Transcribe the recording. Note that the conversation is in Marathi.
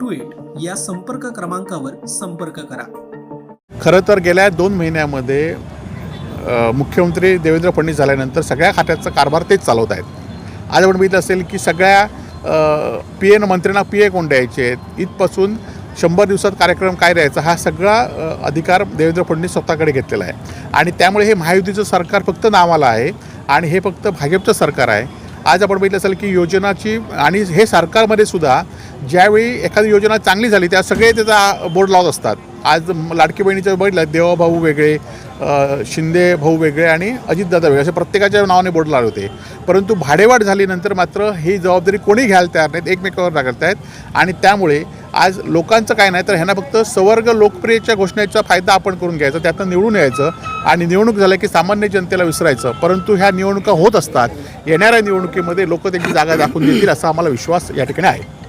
two eight या संपर्क क्रमांकावर संपर्क करा. खरं तर गेल्या दोन महिन्यामध्ये मुख्यमंत्री देवेंद्र फडणवीस झाल्यानंतर सगळ्या खात्याचा कारभार तेच चालवत आहेत. आज आपण बघितलं असेल की सगळ्या पी एन मंत्र्यांना पी ए कोण द्यायचे आहेत? इथपासून शंभर दिवसात कार्यक्रम काय द्यायचा हा सगळा अधिकार देवेंद्र फडणवीस स्वतःकडे घेतलेला आहे. आणि त्यामुळे हे महायुतीचं सरकार फक्त नावाला आहे आणि हे फक्त भाजपचं सरकार आहे. आज आपण बघितलं असेल की योजनाची आणि हे सरकारमध्ये सुद्धा ज्यावेळी एखादी योजना चांगली झाली त्या सगळे त्याचा बोर्ड लावत असतात. आज लाडकी बहिणीचं बघितलं देवाभाऊ वेगळे शिंदे भाऊ वेगळे आणि अजितदादा वेगळे असे प्रत्येकाच्या नावाने बोर्ड लावले होते. परंतु भाडेवाढ झाल्यानंतर मात्र ही जबाबदारी कोणी घ्यायला तयार नाहीत एकमेकावर नाकारत आहेत. आणि त्यामुळे आज लोकांचं काय नाही तर ह्यांना फक्त सवर्ग लोकप्रियच्या घोषणेचा फायदा आपण करून घ्यायचा त्यातनं निवडून यायचं. आणि निवडणूक झालं की सामान्य जनतेला विसरायचं. परंतु ह्या निवडणुका होत असतात येणाऱ्या निवडणुकीमध्ये लोक त्यांची जागा दाखवून देतील असा आम्हाला विश्वास या ठिकाणी आहे.